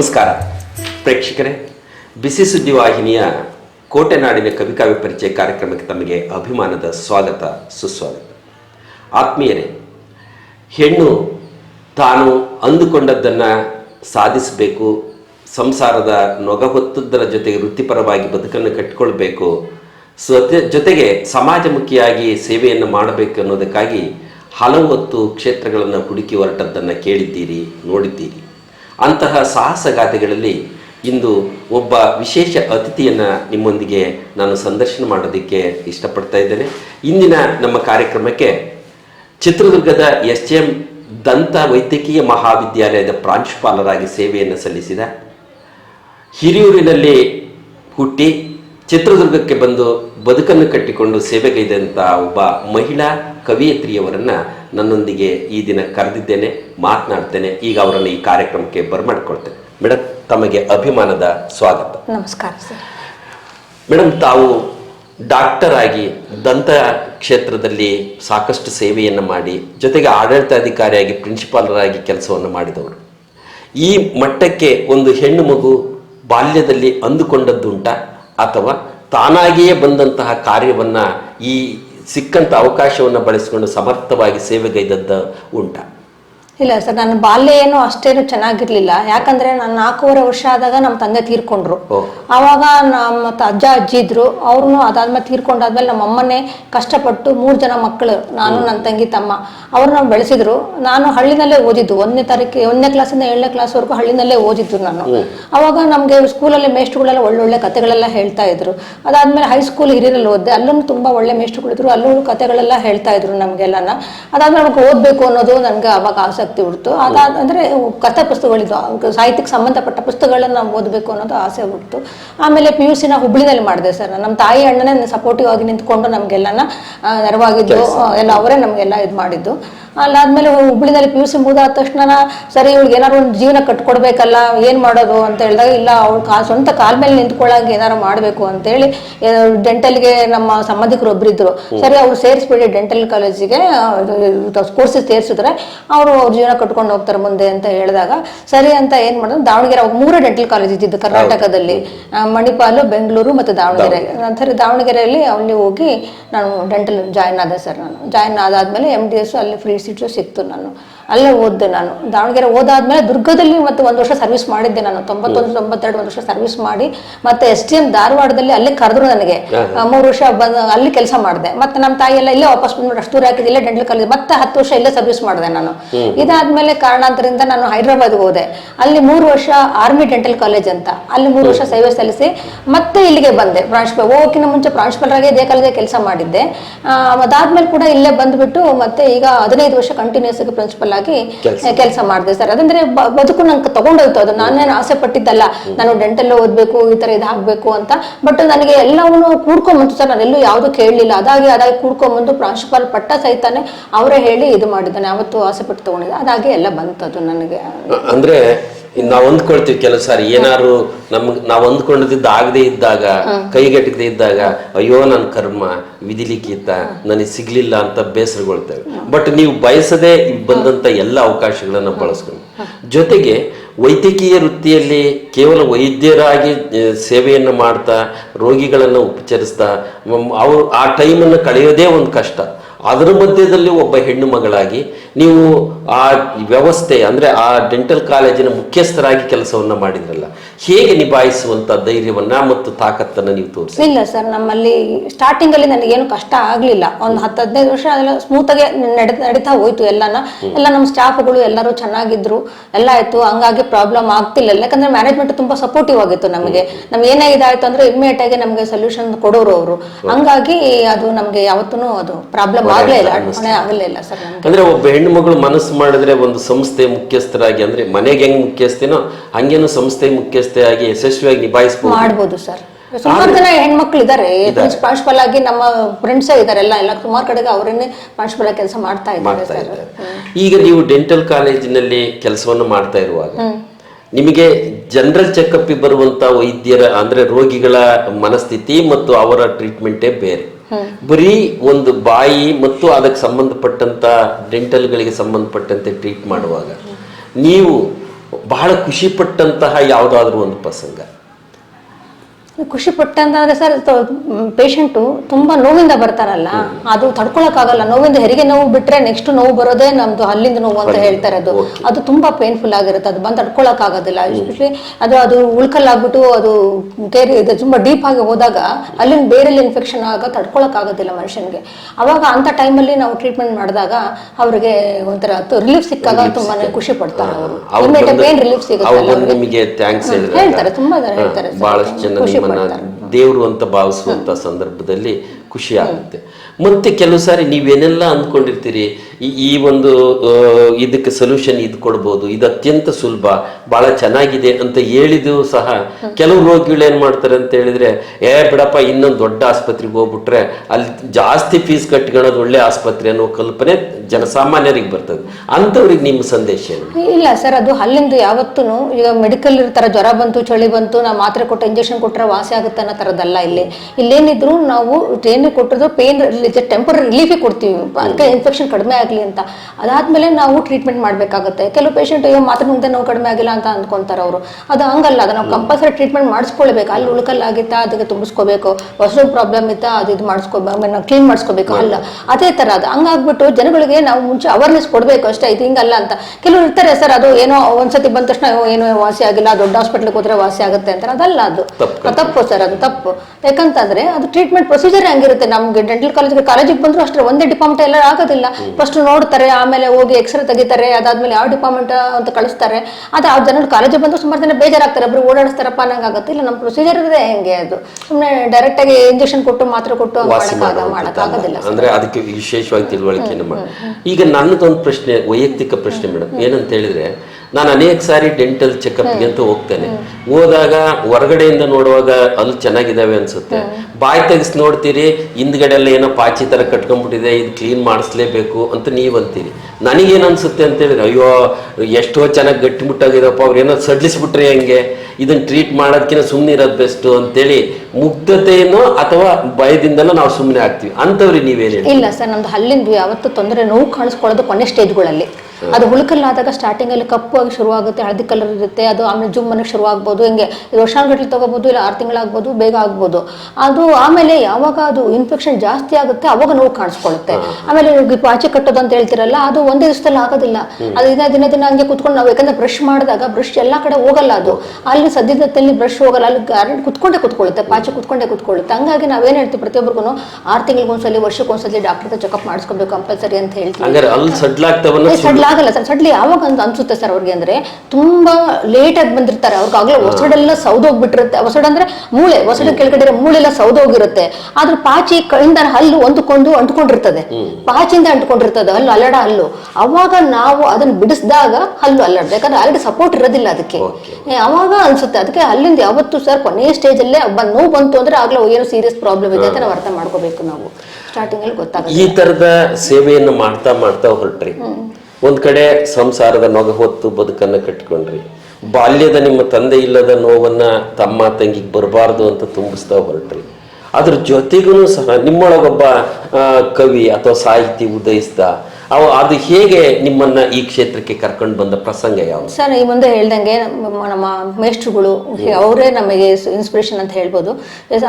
ನಮಸ್ಕಾರ. ಪ್ರೇಕ್ಷಕರೇ, ಬಿಸಿ ಸುದ್ದಿ ವಾಹಿನಿಯ ಕೋಟೆನಾಡಿನ ಕವಿಕಾವ್ಯ ಪರಿಚಯ ಕಾರ್ಯಕ್ರಮಕ್ಕೆ ತಮಗೆ ಅಭಿಮಾನದ ಸ್ವಾಗತ, ಸುಸ್ವಾಗತ. ಆತ್ಮೀಯರೇ, ಹೆಣ್ಣು ತಾನು ಅಂದುಕೊಂಡದ್ದನ್ನು ಸಾಧಿಸಬೇಕು, ಸಂಸಾರದ ನೊಗ ಹೊತ್ತದ್ದರ ಜೊತೆಗೆ ವೃತ್ತಿಪರವಾಗಿ ಬದುಕನ್ನು ಕಟ್ಟಿಕೊಳ್ಬೇಕು ಸ್ವತೆ ಜೊತೆಗೆ ಸಮಾಜಮುಖಿಯಾಗಿ ಸೇವೆಯನ್ನು ಮಾಡಬೇಕು ಅನ್ನೋದಕ್ಕಾಗಿ ಹಲವು ಹೊತ್ತು ಕ್ಷೇತ್ರಗಳನ್ನು ಹುಡುಕಿ ಹೊರಟದ್ದನ್ನು ಕೇಳಿದ್ದೀರಿ, ನೋಡಿದ್ದೀರಿ. ಅಂತಹ ಸಾಹಸಗಾಥೆಗಳಲ್ಲಿ ಇಂದು ಒಬ್ಬ ವಿಶೇಷ ಅತಿಥಿಯನ್ನು ನಿಮ್ಮೊಂದಿಗೆ ನಾನು ಸಂದರ್ಶನ ಮಾಡೋದಕ್ಕೆ ಇಷ್ಟಪಡ್ತಾ ಇದ್ದೇನೆ. ಇಂದಿನ ನಮ್ಮ ಕಾರ್ಯಕ್ರಮಕ್ಕೆ ಚಿತ್ರದುರ್ಗದ ಎಸ್ ಎಂ ದಂತ ವೈದ್ಯಕೀಯ ಮಹಾವಿದ್ಯಾಲಯದ ಪ್ರಾಂಶುಪಾಲರಾಗಿ ಸೇವೆಯನ್ನು ಸಲ್ಲಿಸಿದ. ಹಿರಿಯೂರಿನಲ್ಲಿ ಹುಟ್ಟಿ ಚಿತ್ರದುರ್ಗಕ್ಕೆ ಬಂದು ಬದುಕನ್ನು ಕಟ್ಟಿಕೊಂಡು ಸೇವೆಗೈದಂಥ ಒಬ್ಬ ಮಹಿಳಾ ಕವಿಯತ್ರಿಯವರನ್ನು ನನ್ನೊಂದಿಗೆ ಈ ದಿನ ಕರೆದಿದ್ದೇನೆ. ಮಾತನಾಡ್ತೇನೆ. ಈಗ ಅವರನ್ನು ಈ ಕಾರ್ಯಕ್ರಮಕ್ಕೆ ಬರಮಾಡ್ಕೊಳ್ತೇನೆ ಮೇಡಮ್ ತಮಗೆ ಅಭಿಮಾನದ ಸ್ವಾಗತ. ನಮಸ್ಕಾರ ಸರ್. ಮೇಡಮ್ ತಾವು ಡಾಕ್ಟರ್ ಆಗಿ ದಂತ ಕ್ಷೇತ್ರದಲ್ಲಿ ಸಾಕಷ್ಟು ಸೇವೆಯನ್ನು ಮಾಡಿ ಜೊತೆಗೆ ಆಡಳಿತಾಧಿಕಾರಿಯಾಗಿ ಪ್ರಿನ್ಸಿಪಾಲರಾಗಿ ಕೆಲಸವನ್ನು ಮಾಡಿದವರು. ಈ ಮಟ್ಟಕ್ಕೆ ಒಂದು ಹೆಣ್ಣು ಮಗು ಬಾಲ್ಯದಲ್ಲಿ ಅಂದುಕೊಂಡದ್ದುಂಟ ಅಥವಾ ತಾನಾಗಿಯೇ ಬಂದಂತಹ ಕಾರ್ಯವನ್ನು ಈ ಸಿಕ್ಕಂಥ ಅವಕಾಶವನ್ನು ಬಳಸಿಕೊಂಡು ಸಮರ್ಥವಾಗಿ ಸೇವೆಗೈದದ್ದು ಉಂಟಾ? ಇಲ್ಲ ಸರ್ ನನ್ನ ಬಾಲ್ಯ ಏನು ಅಷ್ಟೇನು ಚೆನ್ನಾಗಿರ್ಲಿಲ್ಲ. ಯಾಕಂದ್ರೆ ನಾನು ನಾಲ್ಕೂವರೆ ವರ್ಷ ಆದಾಗ ನಮ್ಮ ತಂದೆ ತೀರ್ಕೊಂಡ್ರು. ಆವಾಗ ನಮ್ಮ ಅಜ್ಜ ಅಜ್ಜಿ ಇದ್ರು. ಅವ್ರನ್ನು ಅದಾದ್ಮೇಲೆ ತೀರ್ಕೊಂಡಾದ್ಮೇಲೆ ನಮ್ಮ ಅಮ್ಮನೇ ಕಷ್ಟಪಟ್ಟು ಮೂರು ಜನ ಮಕ್ಕಳು ನಾನು ನನ್ನ ತಂಗಿ ತಮ್ಮ ಅವ್ರನ್ನ ಬೆಳೆಸಿದ್ರು. ನಾನು ಹಳ್ಳಿನಲ್ಲೇ ಓದಿದ್ದು. ಒಂದನೇ ತಾರೀಕು ಒಂದನೇ ಕ್ಲಾಸಿಂದ ಏಳನೇ ಕ್ಲಾಸ್ವರೆಗೂ ಹಳ್ಳಿನಲ್ಲೇ ಓದಿದ್ದು ನಾನು. ಅವಾಗ ನಮಗೆ ಸ್ಕೂಲಲ್ಲಿ ಮೇಷ್ಟ್ರುಗಳೆಲ್ಲ ಒಳ್ಳೊಳ್ಳೆ ಕತೆಗಳೆಲ್ಲ ಹೇಳ್ತಾ ಇದ್ರು. ಅದಾದ್ಮೇಲೆ ಹೈಸ್ಕೂಲ್ ಹಿರಿಯರಲ್ಲಿ ಓದಿದೆ. ಅಲ್ಲೂ ತುಂಬಾ ಒಳ್ಳೆ ಮೇಷ್ಟ್ರುಗಳಿದ್ರು. ಅಲ್ಲೂ ಕತೆಗಳೆಲ್ಲ ಹೇಳ್ತಾ ಇದ್ರು ನಮಗೆಲ್ಲನ. ಅದಾದ್ಮೇಲೆ ನಮಗೆ ಓದಬೇಕು ಅನ್ನೋದು ನನಗೆ ಅವಾಗ ಆಸಕ್ತಿ ಹುಡ್ತು ಅದಾದ ಅಂದ್ರೆ ಕಥೆ ಪುಸ್ತಕಗಳಿದ್ದು ಸಾಹಿತ್ಯಕ್ಕೆ ಸಂಬಂಧಪಟ್ಟ ಪುಸ್ತಕಗಳನ್ನ ನಾವು ಓದಬೇಕು ಅನ್ನೋದು ಆಸೆ ಹುಡ್ತು ಆಮೇಲೆ ಪಿ ಯು ಸಿನ ಹುಬ್ಳಿನಲ್ಲಿ ಮಾಡಿದೆ ಸರ್. ನಮ್ಮ ತಾಯಿ ಅಣ್ಣನೇ ಸಪೋರ್ಟಿವ್ ಆಗಿ ನಿಂತ್ಕೊಂಡು ನಮಗೆಲ್ಲನ ನೆರವಾಗಿದ್ದು ಎಲ್ಲ ಅವರೇ ನಮಗೆಲ್ಲ ಇದು ಮಾಡಿದ್ದು. ಅಲ್ಲಾದ್ಮೇಲೆ ಹುಬ್ಳಿನಲ್ಲಿ ಪಿ ಯು ಸಿ ಮುಗಿದಾದ ತಕ್ಷಣ ಸರಿ ಇವಳಿಗೆ ಏನಾರು ಒಂದು ಜೀವನ ಕಟ್ಕೊಡ್ಬೇಕಲ್ಲ ಏನ್ ಮಾಡೋದು ಅಂತ ಹೇಳಿದಾಗ ಇಲ್ಲ ಅವಳು ಕಾ ಸ್ವಂತ ಕಾಲ್ ಮೇಲೆ ನಿಂತ್ಕೊಳ್ಳಂಗೆ ಏನಾರು ಮಾಡಬೇಕು ಅಂತೇಳಿ ಡೆಂಟಲ್ಗೆ ನಮ್ಮ ಸಂಬಂಧಿಕರು ಒಬ್ಬರಿದ್ರು ಸರಿ ಅವ್ರು ಸೇರಿಸ್ಬಿಡಿ ಡೆಂಟಲ್ ಕಾಲೇಜಿಗೆ ಕೋರ್ಸಸ್ ಸೇರಿಸಿದ್ರೆ ಅವರು ಅವ್ರ ಜೀವನ ಕಟ್ಕೊಂಡು ಹೋಗ್ತಾರೆ ಮುಂದೆ ಅಂತ ಹೇಳಿದಾಗ ಸರಿ ಅಂತ ಏನ್ ಮಾಡೋದು ದಾವಣಗೆರೆ ಅವಾಗ ಮೂರು ಡೆಂಟಲ್ ಕಾಲೇಜ್ ಇದ್ದಿದ್ದು ಕರ್ನಾಟಕದಲ್ಲಿ. ಮಣಿಪಾಲ್ ಮಣಿಪಾಲು ಬೆಂಗಳೂರು ಮತ್ತು ದಾವಣಗೆರೆ. ಸರಿ ದಾವಣಗೆರೆಯಲ್ಲಿ ಅಲ್ಲಿ ಹೋಗಿ ನಾನು ಡೆಂಟಲ್ ಜಾಯ್ನ್ ಆದೆ ಸರ್ ನಾನು. ಜಾಯ್ನ್ ಆದಾದ್ಮೇಲೆ ಎಂ ಡಿ ಎಸ್ ಅಲ್ಲಿ ಫ್ರೀ ಸೀಟು ಸಿಕ್ತು ನಾನು. ಅಲ್ಲೇ ಓದ್ದೆ ನಾನು. ದಾವಣಗೆರೆ ಓದಾದ್ಮೇಲೆ ದುರ್ಗದಲ್ಲಿ ಮತ್ತೆ ಒಂದು ವರ್ಷ ಸರ್ವಿಸ್ ಮಾಡಿದ್ದೆ ನಾನು. ತೊಂಬತ್ತೊಂದು ತೊಂಬತ್ತೆರಡು ಒಂದು ವರ್ಷ ಸರ್ವಿಸ್ ಮಾಡಿ ಮತ್ತೆ ಎಸ್ ಟಿ ಎಂ ಧಾರವಾಡದಲ್ಲಿ ಅಲ್ಲೇ ಕರೆದ್ರು ನನಗೆ. ಮೂರು ವರ್ಷ ಬಂದ ಅಲ್ಲಿ ಕೆಲಸ ಮಾಡಿದೆ. ಮತ್ತೆ ನಮ್ಮ ತಾಯಿ ಎಲ್ಲ ಇಲ್ಲೇ ವಾಪಸ್ ಬಂದ್ಬಿಟ್ಟು ಅಷ್ಟು ದೂರ ಹಾಕಿದ್ದು ಇಲ್ಲೇ ಡೆಂಟಲ್ ಕಾಲೇಜ್ ಮತ್ತೆ ಹತ್ತು ವರ್ಷ ಇಲ್ಲೇ ಸರ್ವಿಸ್ ಮಾಡಿದೆ ನಾನು. ಇದಾದ್ಮೇಲೆ ಕಾರಣಾಂತರದಿಂದ ನಾನು ಹೈದರಾಬಾದ್ಗೆ ಹೋದೆ. ಅಲ್ಲಿ ಮೂರು ವರ್ಷ ಆರ್ಮಿ ಡೆಂಟಲ್ ಕಾಲೇಜ್ ಅಂತ. ಅಲ್ಲಿ ಮೂರು ವರ್ಷ ಸೇವೆ ಸಲ್ಲಿಸಿ ಮತ್ತೆ ಇಲ್ಲಿಗೆ ಬಂದೆ. ಪ್ರಾಂಶುಪಾಲ ಹೋಗೋಕ್ಕಿಂತ ಮುಂಚೆ ಪ್ರಾಂಶುಪಾಲರಾಗಿ ಇದೇ ಕಾಲೇಜೇ ಕೆಲಸ ಮಾಡಿದ್ದೆ. ಅದಾದ್ಮೇಲೆ ಕೂಡ ಇಲ್ಲೇ ಬಂದ್ಬಿಟ್ಟು ಮತ್ತೆ ಈಗ ಹದಿನೈದು ವರ್ಷ ಕಂಟಿನ್ಯೂಸ್ ಆಗಿ ಪ್ರಿನ್ಸಿಪಲ್ ಆಗಿ ಕೆಲಸ. ಮಾಡಿದೆ ಸರ್. ಅದಂದ್ರೆ ಬದುಕು ನಂಗೆ ತಗೊಂಡೋಯ್ತು. ಅದು ನಾನೇನು ಆಸೆ ಪಟ್ಟಿದ್ದಲ್ಲ. ನಾನು ಡೆಂಟಲ್ ಓದ್ಬೇಕು ಈ ತರ ಇದಾಗಬೇಕು ಅಂತ. ಬಟ್ ನನಗೆ ಎಲ್ಲವನ್ನು ಕೂಡ್ಕೊಂಬಂತು ಸರ್. ನಾನು ಎಲ್ಲೂ ಯಾವುದು ಕೇಳಲಿಲ್ಲ. ಅದಾಗಿ ಅದಾಗಿ ಕೂಡ್ಕೊಂಬಂದು ಪ್ರಾಂಶುಪಾಲ್ ಪಟ್ಟ ಸಹಿತಾನೆ ಅವರೇ ಹೇಳಿ ಇದು ಮಾಡಿದ್ದಾನೆ. ಅವತ್ತು ಆಸೆ ಪಟ್ಟು ತಗೊಂಡಿದ್ದೆ. ಅದಾಗಿ ಎಲ್ಲ ಬಂತು ಅದು ನನಗೆ. ಅಂದ್ರೆ ನಾವು ಹೊಂದ್ಕೊಳ್ತೀವಿ ಕೆಲವು ಸಾರಿ. ಏನಾರು ನಮ್ಗ್ ನಾವು ಹೊಂದ್ಕೊಂಡಿದ್ದ ಆಗದೆ ಇದ್ದಾಗ ಕೈಗೆಟಕದೆ ಇದ್ದಾಗ ಅಯ್ಯೋ ನನ್ನ ಕರ್ಮ ವಿಧಿಲಿಖಿತ ನನಗೆ ಸಿಗ್ಲಿಲ್ಲ ಅಂತ ಬೇಸರಗೊಳ್ತೇವೆ. ಬಟ್ ನೀವು ಬಯಸದೆ ಬಂದಂತ ಎಲ್ಲ ಅವಕಾಶಗಳನ್ನ ಬಳಸ್ಕೊಂಡು ಜೊತೆಗೆ ವೈದ್ಯಕೀಯ ವೃತ್ತಿಯಲ್ಲಿ ಕೇವಲ ವೈದ್ಯರಾಗಿ ಸೇವೆಯನ್ನು ಮಾಡ್ತಾ ರೋಗಿಗಳನ್ನು ಉಪಚರಿಸ್ತಾ ಅವ್ರು ಆ ಟೈಮನ್ನು ಕಳೆಯೋದೇ ಒಂದು ಕಷ್ಟ. ಅದರ ಮಧ್ಯದಲ್ಲಿ ಒಬ್ಬ ಹೆಣ್ಣು ಮಗಳಾಗಿ ನೀವು ಆ ವ್ಯವಸ್ಥೆ, ಅಂದ್ರೆ ಆ ಡೆಂಟಲ್ ಕಾಲೇಜಿನ ಮುಖ್ಯಸ್ಥರಾಗಿ ಕೆಲಸವನ್ನ ಮಾಡಿದ್ರಲ್ಲ ಹೇಗೆ ನಿಭಾಯಿಸುವಂತ ಧೈರ್ಯವನ್ನ ಮತ್ತು ತಾಕತ್ತನ್ನ ನೀವು ತೋರಿಸಿ? ಇಲ್ಲ ಸರ್ ನಮ್ಮಲ್ಲಿ ಸ್ಟಾರ್ಟಿಂಗ್ ಅಲ್ಲಿ ನನಗೇನು ಕಷ್ಟ ಆಗ್ಲಿಲ್ಲ. ಒಂದು ಹತ್ತು ಹದಿನೈದು ವರ್ಷ ಅದೆಲ್ಲ ಸ್ಮೂತ್ ಆಗಿ ನಡೆ ನಡೀತಾ ಹೋಯ್ತು ಎಲ್ಲಾನ. ಎಲ್ಲ ನಮ್ಮ ಸ್ಟಾಫ್ಗಳು ಎಲ್ಲರೂ ಚೆನ್ನಾಗಿದ್ರು. ಎಲ್ಲ ಆಯ್ತು ಹಂಗಾಗಿ ಪ್ರಾಬ್ಲಮ್ ಆಗ್ತಿಲ್ಲ. ಯಾಕಂದ್ರೆ ಮ್ಯಾನೇಜ್ಮೆಂಟ್ ತುಂಬಾ ಸಪೋರ್ಟಿವ್ ಆಗಿತ್ತು ನಮಗೆ. ನಮ್ಗೆ ಏನೇ ಇದಾಯ್ತು ಅಂದ್ರೆ ಇಮ್ಮಿಡಿಯೇಟ್ ಆಗಿ ನಮಗೆ ಸೊಲ್ಯೂಷನ್ ಕೊಡೋರು ಅವರು. ಹಂಗಾಗಿ ಅದು ನಮ್ಗೆ ಯಾವತ್ತೂ ಅದು ಪ್ರಾಬ್ಲಮ್ ಆಗ್ಲೇ ಇಲ್ಲ. ಅಡ್ಮನೆ ಆಗಲೇ ಇಲ್ಲ ಸರ್ ಅಂದ್ರೆ ಒಬ್ಬ ಹೆಣ್ಣು ಮಗಳು ಮನಸ್ಸು ಮಾಡಿದ್ರೆ ಒಂದು ಸಂಸ್ಥೆ ಮುಖ್ಯಸ್ಥರಾಗಿ ಅಂದ್ರೆ ಮನೆಗೆ ಹೆಂಗ್ ಮುಖ್ಯಸ್ಥೇನೋ ಹಂಗೇನು ಸಂಸ್ಥೆ ಮುಖ್ಯಸ್ಥೆಯಾಗಿ ಯಶಸ್ವಿಯಾಗಿ ನಿಭಾಯಿಸಬಹುದು ಮಾಡ್ಬೋದು ಸರ್. ಸುಮಾರು ಜನ ಹೆಣ್ಮಕ್ಳು ಇದಾರೆ ಪ್ರಾಂಶುಪಾಲ ಆಗಿ ನಮ್ಮ ಫ್ರೆಂಡ್ಸ್ ಇದಾರೆ ಎಲ್ಲ. ಎಲ್ಲ ಸುಮಾರು ಕಡೆಗೆ ಅವರನ್ನೇ ಪ್ರಾಂಶುಪಾಲ ಕೆಲಸ ಮಾಡ್ತಾ ಇದ್ದಾರೆ ಮಾಡ್ತಾ ಸರ್. ಇದ್ದಾರೆ. ಈಗ ನೀವು ಡೆಂಟಲ್ ಕಾಲೇಜಿನಲ್ಲಿ ಕೆಲಸವನ್ನು ಮಾಡ್ತಾ ಇರುವಾಗ ನಿಮಗೆ ಜನರಲ್ ಚೆಕಪ್ ಬರುವಂತ ವೈದ್ಯರ ಅಂದ್ರೆ ರೋಗಿಗಳ ಮನಸ್ಥಿತಿ ಮತ್ತು ಅವರ ಟ್ರೀಟ್ಮೆಂಟೇ ಬೇರೆ. ಬರೀ ಒಂದು ಬಾಯಿ ಮತ್ತು ಅದಕ್ಕೆ ಸಂಬಂಧಪಟ್ಟಂತ ಡೆಂಟಲ್ಗಳಿಗೆ ಸಂಬಂಧಪಟ್ಟಂತೆ ಟ್ರೀಟ್ ಮಾಡುವಾಗ ನೀವು ಬಹಳ ಖುಷಿಪಟ್ಟಂತಹ ಯಾವುದಾದ್ರೂ ಒಂದು ಪ್ರಸಂಗ. ಖುಷಿ ಪಟ್ಟಂತಂದ್ರೆ ಸರ್ ಪೇಷಂಟು ತುಂಬಾ ನೋವಿಂದ ಬರ್ತಾರಲ್ಲ ಅದು ತಡ್ಕೊಳಕ್ಕಾಗಲ್ಲ. ನೋವಿಂದ ಹೆರಿಗೆ ನೋವು ಬಿಟ್ರೆ ನೆಕ್ಸ್ಟ್ ನೋವು ಬರೋದೇ ನಮ್ದು ಅಲ್ಲಿಂದ ನೋವು ಅಂತ ಹೇಳ್ತಾರೆ ಅದು ಅದು ತುಂಬಾ ಪೇನ್ಫುಲ್ ಆಗಿರುತ್ತೆ. ಅದು ಬಂದು ತಡ್ಕೊಳಕ್ಕಾಗೋದಿಲ್ಲ. ಎಸ್ಪೆಷಲಿ ಅದು ಅದು ಉಳ್ಕಲ್ಲಾಗ್ಬಿಟ್ಟು ಅದು ಕೇರಿ ಇದು ತುಂಬಾ ಡೀಪ್ ಆಗಿ ಹೋದಾಗ ಅಲ್ಲಿಂದ ಬೇರೆಲ್ಲಿ ಇನ್ಫೆಕ್ಷನ್ ಆಗ ತಡ್ಕೊಳಕ್ಕಾಗೋದಿಲ್ಲ ಮನುಷ್ಯನಿಗೆ. ಅವಾಗ ಅಂತ ಟೈಮಲ್ಲಿ ನಾವು ಟ್ರೀಟ್ಮೆಂಟ್ ಮಾಡಿದಾಗ ಅವ್ರಿಗೆ ಒಂಥರ ರಿಲೀಫ್ ಸಿಕ್ಕಾಗ ತುಂಬಾನೇ ಖುಷಿ ಪಡ್ತಾರೆ ಅವರು. ಪೇನ್ ರಿಲೀಫ್ ಸಿಗುತ್ತೆ ಹೇಳ್ತಾರೆ, ತುಂಬಾ ಜನ ಹೇಳ್ತಾರೆ ಖುಷಿ. ದೇವರು ಅಂತ ಭಾವಿಸುವಂತ ಸಂದರ್ಭದಲ್ಲಿ ಖುಷಿ ಆಗುತ್ತೆ ಮತ್ತೆ ಕೆಲವು ಸಾರಿ ನೀವೇನೆಲ್ಲ ಅಂದ್ಕೊಂಡಿರ್ತೀರಿ, ಈ- ಒಂದು ಇದಕ್ಕೆ ಸೊಲ್ಯೂಷನ್ ಇದು ಕೊಡ್ಬೋದು, ಇದು ಅತ್ಯಂತ ಸುಲಭ ಬಹಳ ಚೆನ್ನಾಗಿದೆ ಅಂತ ಹೇಳಿದ್ರು ಸಹ ಕೆಲವು ರೋಗಿಗಳು ಏನ್ ಮಾಡ್ತಾರೆ ಅಂತ ಹೇಳಿದ್ರೆ, ಏ, ಬಿಡಪ್ಪ, ಇನ್ನೊಂದು ದೊಡ್ಡ ಆಸ್ಪತ್ರೆಗೆ ಹೋಗ್ಬಿಟ್ರೆ ಅಲ್ಲಿ ಜಾಸ್ತಿ ಫೀಸ್ ಕಟ್ಕೊಳ್ಳೋದು ಒಳ್ಳೆ ಆಸ್ಪತ್ರೆ ಅನ್ನೋ ಕಲ್ಪನೆ ಜನಸಾಮಾನ್ಯರಿಗೆ ಬರ್ತದೆ. ಅಂಥವ್ರಿಗೆ ನಿಮ್ಮ ಸಂದೇಶ ಇಲ್ಲ ಸರ್, ಅದು ಅಲ್ಲಿಂದ ಯಾವತ್ತೂ ಈಗ ಮೆಡಿಕಲ್ ಇರ್ತಾರ ಜ್ವರ ಬಂತು, ಚಳಿ ಬಂತು, ನಾವು ಮಾತ್ರೆ ಕೊಟ್ಟು ಇಂಜೆಕ್ಷನ್ ಕೊಟ್ಟರೆ ವಾಸಿ ಆಗುತ್ತೆ ಅನ್ನೋ ತರದಲ್ಲ ಇಲ್ಲಿ. ಇಲ್ಲೇನಿದ್ರು ನಾವು ಏನು ಕೊಟ್ಟಿದ್ರು ಪೇನ್ ಟೆಂಪರರಿ ರಿಲೀಫೇ ಕೊಡ್ತೀವಿ. ಅದಕ್ಕೆ ಇನ್ಫೆಕ್ಷನ್ ಕಡಿಮೆ ಆಗಲಿ ಅಂತ. ಅದಾದ್ಮೇಲೆ ನಾವು ಟ್ರೀಟ್ಮೆಂಟ್ ಮಾಡಬೇಕಾಗುತ್ತೆ. ಕೆಲವು ಪೇಷಂಟ್ ಅಯ್ಯೋ ಮಾತ್ರ ಮುಂದೆ ನಾವು ಕಡಿಮೆ ಆಗಿಲ್ಲ ಅಂತ ಅಂದ್ಕೊಂತಾರೆ ಅವರು. ಅದು ಹಂಗಲ್ಲ. ಅದು ನಾವು ಕಂಪಲ್ಸರಿ ಟ್ರೀಟ್ಮೆಂಟ್ ಮಾಡಿಸ್ಕೊಳ್ಬೇಕು. ಅಲ್ಲಿ ಉಳ್ಕಲ್ಲಾಗಿತ್ತಾ ಅದಕ್ಕೆ ತುಂಬಿಸ್ಕೋಬೇಕು. ಹೊಸ ಪ್ರಾಬ್ಲಮ್ ಇತ್ತಾ ಅದು ಇದು ಮಾಡಿಸ್ಕೋಬೇಕು ಆಮೇಲೆ ನಾವು ಕ್ಲೀನ್ ಮಾಡಿಸ್ಕೋಬೇಕು. ಅಲ್ಲ ಅದೇ ಥರ ಅದು. ಹಂಗಾಗ್ಬಿಟ್ಟು ಜನಗಳಿಗೆ ನಾವು ಮುಂಚೆ ಅವೇರ್ನೆಸ್ ಕೊಡಬೇಕು. ಅಷ್ಟೇ ಇದು ಹಿಂಗಲ್ಲ ಅಂತ. ಕೆಲವರು ಇರ್ತಾರೆ ಸರ್ ಅದು ಏನೋ ಒಂದ್ಸತಿ ಬಂದ ತಕ್ಷಣ ಏನೋ ವಾಸಿ ಆಗಿಲ್ಲ. ದೊಡ್ಡ ಹಾಸ್ಪಿಟ್ಲಿಗೆ ಹೋದ್ರೆ ವಾಸಿ ಆಗುತ್ತೆ. ಅಂತ ಅದಲ್ಲ ಅದು. ತಪ್ಪು. ಸರ್ ಅದು ತಪ್ಪು. ಯಾಕಂತಂದ್ರೆ ಅದು ಟ್ರೀಟ್ಮೆಂಟ್ ಪ್ರೊಸೀಜರ್ ಹಂಗಿರುತ್ತೆ. ನಮ್ಗೆ ಡೆಂಟಲ್ ಕಾಲೇಜ್ಗೆ ಕಾಲೇಜಿಗೆ ಬಂದ್ರು ಅಷ್ಟೇ ಒಂದೇ ಡಿಪಾರ್ಟ್ಮೆಂಟ್ ಎಲ್ಲ ಆಗೋದಿಲ್ಲ. ಫಸ್ಟ್ ನೋಡ್ತಾರೆ ಆಮೇಲೆ ಹೋಗಿ ಎಕ್ಸ್ರೇ ತೆಗಿತಾರೆ ಅದಾದ್ಮೇಲೆ ಯಾವ ಡಿಪಾರ್ಟ್ಮೆಂಟ್ ಅಂತ ಕಳಿಸ್ತಾರೆ. ಅದು ಆ ಜನ ಕಾಲೇಜಿಗೆ ಬಂದ್ರು ಸುಮಾರು ಜನ ಬೇಜಾರಾಗ್ತಾರೆ ಒಬ್ರು ಓಡಾಡಿಸ್ತಾರಪ್ಪ ಅನ್ನಂಗೆ ಆಗುತ್ತೆ ಇಲ್ಲ ನಮ್ಮ ಪ್ರೊಸೀಜರ್ ಇದೆ ಹೆಂಗೆ ಅದು? ಸುಮ್ಮನೆ ಡೈರೆಕ್ಟ್ ಆಗಿ ಇಂಜೆಕ್ಷನ್ ಕೊಟ್ಟು ಮಾತ್ರ ಕೊಟ್ಟು ಮಾಡಕ್ಕಾಗೋದಿಲ್ಲ ಅಂದ್ರೆ ಅದಕ್ಕೆ ವಿಶೇಷವಾಗಿ ತಿಳುವಳಿಕೆ ಈಗ ನನ್ನದೊಂದು ಪ್ರಶ್ನೆ ವೈಯಕ್ತಿಕ ಪ್ರಶ್ನೆ ಮೇಡಮ್ ಏನಂತ ಹೇಳಿದ್ರೆ ನಾನು ಅನೇಕ ಸಾರಿ ಡೆಂಟಲ್ ಚೆಕಪ್ಗೆ ಅಂತ ಹೋಗ್ತೇನೆ. ಹೋದಾಗ ಹೊರಗಡೆಯಿಂದ ನೋಡುವಾಗ ಅಲ್ಲಿ ಚೆನ್ನಾಗಿದ್ದಾವೆ ಅನ್ಸುತ್ತೆ. ಬಾಯಿ ತೆಗೆಸಿ ನೋಡ್ತೀರಿ ಹಿಂದ್ಗಡೆ ಎಲ್ಲ ಏನೋ ಪಾಚಿ ತರ ಕಟ್ಕೊಂಡ್ಬಿಟ್ಟಿದೆ ಇದು ಕ್ಲೀನ್ ಮಾಡಿಸ್ಲೇಬೇಕು ಅಂತ ನೀವ್ ಅಂತೀರಿ ನನಗೇನು ಅನ್ಸುತ್ತೆ ಅಂತ ಹೇಳಿದ್ರೆ ಅಯ್ಯೋ ಎಷ್ಟೋ ಚೆನ್ನಾಗಿ ಗಟ್ಟಿಮುಟ್ಟಾಗಿದಪ್ಪ ಅವ್ರು ಏನೋ ಸಡ್ಲಿಸ್ಬಿಟ್ರೆ ಹೆಂಗೆ? ಇದನ್ನ ಟ್ರೀಟ್ ಮಾಡೋದಕ್ಕಿಂತ ಸುಮ್ಮನೆ ಇರೋದು ಬೆಸ್ಟ್ ಅಂತೇಳಿ ಮುಗ್ಧತೆಯನ್ನು ಅಥವಾ ಭಯದಿಂದಲೂ ನಾವು ಸುಮ್ಮನೆ ಆಗ್ತೀವಿ. ಅಂಥವ್ರಿಗೆ ನೀವೇನು ಇಲ್ಲ ಸರ್ ನಮ್ದು ಹಲ್ಲಿಂದು ಯಾವತ್ತು ತೊಂದರೆ ನೋವು ಕಾಣಿಸ್ಕೊಳ್ಳೋದು ಕೊನೆ ಸ್ಟೇಜ್ಗಳಲ್ಲಿ ಅದು ಹುಳುಕಲ್ಲಾದಾಗ ಸ್ಟಾರ್ಟಿಂಗ್ ಅಲ್ಲಿ ಕಪ್ಪು ಆಗಿ ಶುರುವಾಗುತ್ತೆ ಹಳದಿ ಕಲರ್ ಇರುತ್ತೆ ಅದು ಆಮೇಲೆ ಜುಮ್ ಶುರು ಆಗ್ಬೋದು ಹಿಂಗೆ ವರ್ಷಾನುಗಟ್ಲೆ ತಗೋಬಹುದು ಇಲ್ಲ ಆರು ತಿಂಗಳಾಗ್ಬೋದು ಬೇಗ ಆಗ್ಬೋದು. ಅದು ಆಮೇಲೆ ಯಾವಾಗ ಅದು ಇನ್ಫೆಕ್ಷನ್ ಜಾಸ್ತಿ ಆಗುತ್ತೆ ಅವಾಗ ನೋವು ಕಾಣಿಸ್ಕೊಳ್ಳುತ್ತೆ. ಆಮೇಲೆ ಪಾಚಿ ಕಟ್ಟೋದು ಅಂತ ಹೇಳ್ತಿರಲ್ಲ ಅದು ಒಂದೇ ದಿವಸದಲ್ಲಿ ಆಗೋದಿಲ್ಲ. ಅದು ದಿನ ದಿನ ದಿನ ಹಂಗೆ ಕುತ್ಕೊಂಡು ನಾವು ಯಾಕಂದ್ರೆ ಬ್ರಷ್ ಮಾಡಿದಾಗ ಬ್ರಷ್ ಎಲ್ಲಾ ಕಡೆ ಹೋಗಲ್ಲ ಅದು. ಅಲ್ಲಿ ಸದ್ಯದಲ್ಲಿ ಬ್ರಷ್ ಹೋಗಲ್ಲ ಅಲ್ಲಿ ಗಾರ್ಡ್ ಕುತ್ಕೊಂಡೇ ಕುತ್ಕೊಳ್ಳುತ್ತೆ ಪಾಚಿ ಕುತ್ಕೊಂಡೇ ಕುತ್ಕೊಳ್ಳುತ್ತೆ. ಹಂಗಾಗಿ ನಾವೇನ್ ಹೇಳ್ತೀವಿ ಪ್ರತಿಯೊಬ್ಬರಿಗೂ ಆರು ತಿಂಗಳಿಗೊಂದ್ಸಲಿ ವರ್ಷಕ್ಕೊಂದ್ಸಲಿ ಡಾಕ್ಟರ್ ಚೆಕಪ್ ಮಾಡಿಸ್ಕೋಬೇಕು ಕಂಪಲ್ಸರಿ ಅಂತ ಹೇಳ್ತೀವಿ. ಆಗಲ್ಲ ಸರ್. ಸಡ್ಲಿ ಯಾವಾಗ ಅಂತ ಅನ್ಸುತ್ತೆ ಸರ್ ಅವ್ರಿಗೆ ಅಂದ್ರೆ ತುಂಬಾ ಲೇಟ್ ಆಗಿ ಬಂದಿರ್ತಾರೆ. ಅವ್ರಿಗೆ ಒಸಡೆಲ್ಲ ಸೌದೋಗ್ಬಿಟ್ಟಿರುತ್ತೆ. ಒಸಡ ಅಂದ್ರೆ ಮೂಳೆ ಒಸಡ ಕೆಳಗಡೆ ಮೂಳೆಲ್ಲ ಮೂಳೆ ಎಲ್ಲ ಸೌದೋಗಿರುತ್ತೆ. ಆದ್ರೆ ಪಾಚಿ ಕೈಯಿಂದ ಹಲ್ಲು ಹೊಂದ್ಕೊಂಡು ಅಂಟ್ಕೊಂಡಿರ್ತದೆ. ಪಾಚಿಯಿಂದ ಅಂಟ್ಕೊಂಡಿರ್ತದೆ ಹಲ್ಲು ಅಲ್ಲಡ ಹಲ್ಲು. ಅವಾಗ ನಾವು ಅದನ್ನ ಬಿಡಿಸಿದಾಗ ಹಲ್ಲು ಅಲ್ಲಾಡ್ದು ಯಾಕಂದ್ರೆ ಆಲ್ರೆಡಿ ಸಪೋರ್ಟ್ ಇರೋದಿಲ್ಲ ಅದಕ್ಕೆ. ಅವಾಗ ಅನ್ಸುತ್ತೆ. ಅದಕ್ಕೆ ಅಲ್ಲಿಂದ ಯಾವತ್ತು ಸರ್ ಕೊನೆಯ ಸ್ಟೇಜ್ ಅಲ್ಲೇ ನೋವು ಬಂತು ಅಂದ್ರೆ ಆಗ್ಲೇ ಏನು ಸೀರಿಯಸ್ ಪ್ರಾಬ್ಲಮ್ ಇದೆ ಅಂತ ನಾವು ಅರ್ಥ ಮಾಡ್ಕೋಬೇಕು ನಾವು. ಸ್ಟಾರ್ಟಿಂಗ್ ಅಲ್ಲಿ ಗೊತ್ತಾಗ ಈ ತರದ ಸೇವೆಯನ್ನು ಮಾಡ್ತಾ ಮಾಡ್ತಾ ಹೊರಟ್ರಿ. ಒಂದ್ ಕಡೆ ಸಂಸಾರದ ನೊಗ ಹೊತ್ತು ಬದುಕನ್ನ ಕಟ್ಕೊಂಡ್ರಿ. ಬಾಲ್ಯದ ನಿಮ್ಮ ತಂದೆ ಇಲ್ಲದ ನೋವನ್ನ ತಮ್ಮ ತಂಗಿಗೆ ಬರಬಾರ್ದು ಅಂತ ತುಂಬಿಸ್ತಾ ಹೊರಟ್ರಿ. ಅದ್ರ ಜೊತೆಗೂ ಸಹ ನಿಮ್ಮೊಳಗೊಬ್ಬ ಕವಿ ಅಥವಾ ಸಾಹಿತಿ ಉದಯಿಸ್ದ ಅವ ಅದು ಹೇಗೆ ನಿಮ್ಮನ್ನ ಈ ಕ್ಷೇತ್ರಕ್ಕೆ ಕರ್ಕೊಂಡು ಬಂದ ಪ್ರಸಂಗ ಯಾವುದು? ಸರ್ ಈ ಮುಂದೆ ಹೇಳ್ದಂಗೆ ನಮ್ಮ ನಮ್ಮ ಮೇಷ್ಟ್ರುಗಳು ಅವರೇ ನಮಗೆ ಇನ್ಸ್ಪಿರೇಷನ್ ಅಂತ ಹೇಳ್ಬೋದು.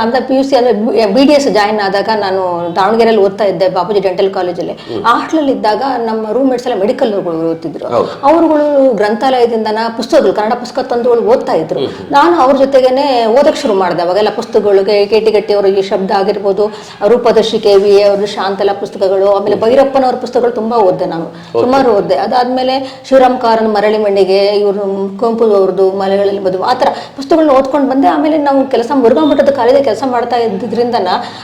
ಆಮೇಲೆ ಪಿ ಯು ಸಿ ಅಲ್ಲಿ ಬಿ ಡಿ ಎಸ್ ಜಾಯಿನ್ ಆದಾಗ ನಾನು ದಾವಣಗೆರೆಯಲ್ಲಿ ಓದ್ತಾ ಇದ್ದೆ ಬಾಪೂಜಿ ಡೆಂಟಲ್ ಕಾಲೇಜಲ್ಲಿ ಹಾಸ್ಟೆಲ್ ಇದ್ದಾಗ ನಮ್ಮ ರೂಮ್ಮೇಟ್ಸ್ ಎಲ್ಲ ಮೆಡಿಕಲ್ ಓದ್ತಿದ್ರು. ಅವರುಗಳು ಗ್ರಂಥಾಲಯದಿಂದನ ಪುಸ್ತಕಗಳು ಕನ್ನಡ ಪುಸ್ತಕ ತಂದುಗಳು ಓದ್ತಾ ಇದ್ರು. ನಾನು ಅವ್ರ ಜೊತೆಗೇನೆ ಓದಕ್ಕೆ ಶುರು ಮಾಡಿದೆ. ಅವಾಗೆಲ್ಲ ಪುಸ್ತಕಗಳಿಗೆ ಕೆ ಟಿ ಗಟ್ಟಿ ಅವರ ಈ ಶಬ್ದ ಆಗಿರ್ಬೋದು ರೂಪದರ್ಶಿ ಕೆ ವಿ ಅವರು ಶಾಂತಲ ಪುಸ್ತಕಗಳು ಆಮೇಲೆ ಭೈರಪ್ಪನವ್ರ ಪುಸ್ತಕಗಳು ತುಂಬಾ ಓದ್ದೆ ನಾನು. ಸುಮಾರು ಓದ್ದೆ. ಅದಾದ್ಮೇಲೆ ಶಿವರಾಮ್ ಕಾರನ್ ಮರಳಿ ಮಣ್ಣಿಗೆ ಇವರು ಕುವೆಂಪು ಅವ್ರದ್ದು ಮಲೆಗಳಲ್ಲಿ ಬದು ಆ ಥರ ಪುಸ್ತಕಗಳನ್ನ ಓದ್ಕೊಂಡು ಬಂದೆ. ಆಮೇಲೆ ನಾವು ಕೆಲಸ ಮುರುಘಾ ಮಠದ ಕಾಲೇಜಲ್ಲಿ ಕೆಲಸ ಮಾಡ್ತಾ ಇದ್ದಿದ್ರಿಂದ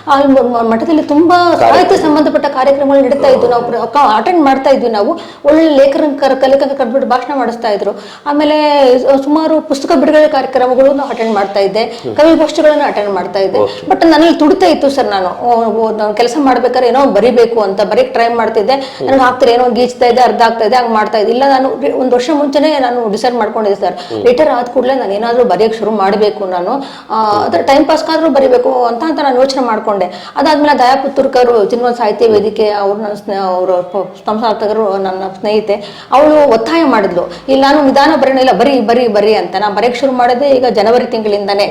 ಅಲ್ಲಿ ಮ- ಮಠದಲ್ಲಿ ತುಂಬಾ ಸಾಹಿತ್ಯ ಸಂಬಂಧಪಟ್ಟ ಕಾರ್ಯಕ್ರಮಗಳು ನಡೀತಾ ಇದ್ವು. ನಾವು ಅಟೆಂಡ್ ಮಾಡ್ತಾ ಇದ್ವಿ ನಾವು. ಒಳ್ಳೆ ಲೇಖನ ಕಲಿಕ ಕಟ್ಬಿಟ್ಟು ಭಾಷಣ ಮಾಡಿಸ್ತಾ ಇದ್ರು. ಆಮೇಲೆ ಸುಮಾರು ಪುಸ್ತಕ ಬಿಡುಗಡೆ ಕಾರ್ಯಕ್ರಮಗಳು ಅಟೆಂಡ್ ಮಾಡ್ತಾ ಇದ್ದೆ. ಕವಿಗೋಷ್ಠಿಗಳನ್ನ ಅಟೆಂಡ್ ಮಾಡ್ತಾ ಇದ್ದೆ. ಬಟ್ ನನ್ನಲ್ಲಿ ತುಡಿತಾ ಇತ್ತು ಸರ್ ನಾನು. ಕೆಲಸ ಮಾಡ್ಬೇಕಾದ್ರೆ ಏನೋ ಬರಿಬೇಕು ಅಂತ ಬರೀಕ್ ಟ್ರೈ ಮಾಡ್ತಿದ್ದೆ. ನನಗೆ ಆಗ್ತಾರೆ ಏನೋ ಗೀಚ್ತಾ ಇದೆ ಅರ್ಧ ಆಗ್ತಾ ಇದೆ ಹಂಗೆ ಮಾಡ್ತಾ ಇದೆ. ಇಲ್ಲ ನಾನು ಒಂದು ವರ್ಷ ಮುಂಚೆನೆ ನಾನು ಡಿಸೈಡ್ ಮಾಡ್ಕೊಂಡಿದ್ದೆ ಸರ್. ರಿಟೈರ್ ಆದ ಕೂಡಲೇ ನಾನು ಏನಾದರೂ ಬರೆಯೋಕ್ಕೆ ಶುರು ಮಾಡಬೇಕು ನಾನು. ಅದರ ಟೈಮ್ ಪಾಸ್ಗಾದ್ರೂ ಬರಿಬೇಕು ಅಂತ ಅಂತ ನಾನು ಯೋಚನೆ ಮಾಡ್ಕೊಂಡೆ. ಅದಾದ್ಮೇಲೆ ದಯಾ ಪುತ್ತೂರ್ಕರು ಚಿನ್ವಲ್ ಸಾಹಿತ್ಯ ವೇದಿಕೆ ಅವ್ರು ನನ್ನ ಸ್ನೇಹ ಅವರು ಸಂಸಾರ್ಥಕರು ನನ್ನ ಸ್ನೇಹಿತೆ ಅವಳು ಒತ್ತಾಯ ಮಾಡಿದ್ಲು. ಇಲ್ಲ ನಾನು ನಿಧಾನ ಬರೋಣ ಇಲ್ಲ ಬರೀ ಬರೀ ಬರಿ ಅಂತ. ನಾನು ಬರೆಯಕ್ಕೆ ಶುರು ಮಾಡಿದೆ ಈಗ ಜನವರಿ ತಿಂಗಳಿಂದಾನೆ.